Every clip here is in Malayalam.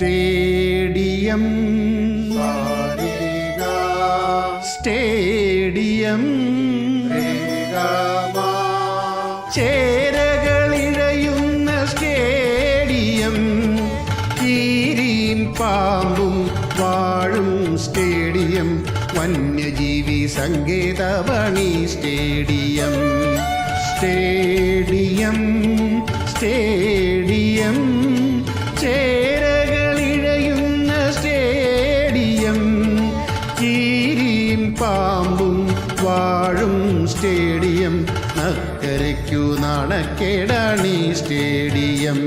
സ്റ്റേഡിയം. സ്റ്റേഡിയം. ചേരകളിഴയുന്ന സ്റ്റേഡിയം. കീരിയും പാമ്പും വാഴും സ്റ്റേഡിയം. വന്യജീവി സങ്കേതവണി സ്റ്റേഡിയം. സ്റ്റേഡിയം. സ്റ്റേഡിയം. നക്കരയ്ക്കു നാണക്കേടാണി stadium.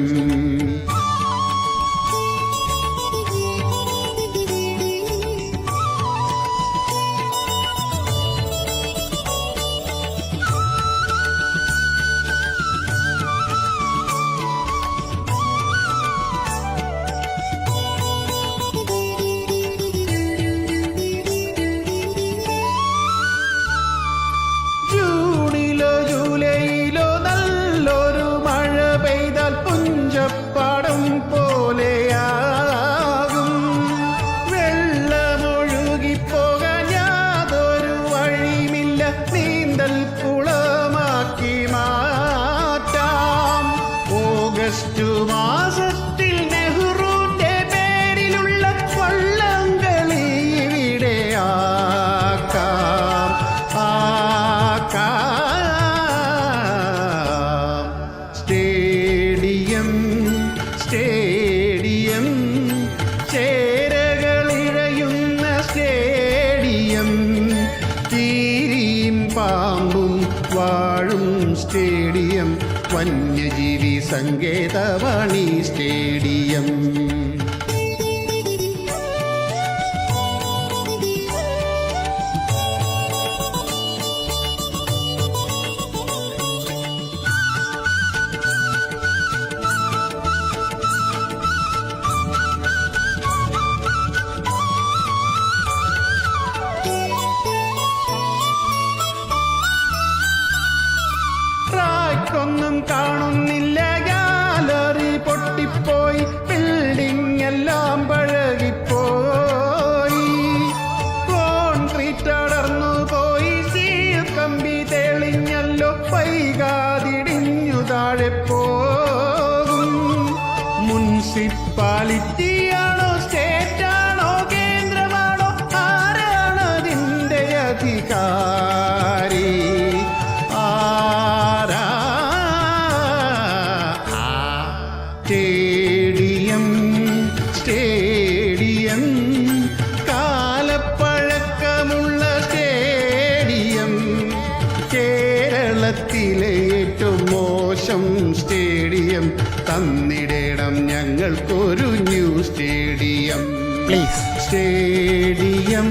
Christmas to Mazet stadium വന്യജീവി സങ്കേതവാണി സ്റ്റേഡിയം. മുനിസിപ്പാലിറ്റിയാണോ സ്റ്റേറ്റാണോ കേന്ദ്രമാണോ ആരാണ് അതിന്റെ അധികാരി? ആരാ? സ്റ്റേഡിയം സ്റ്റേഡിയം കേരളത്തിലെ ഏറ്റവും മോശം സ്റ്റേഡിയം തന്നിടണം ഞങ്ങൾക്കൊരു new stadium. Please stadium stadium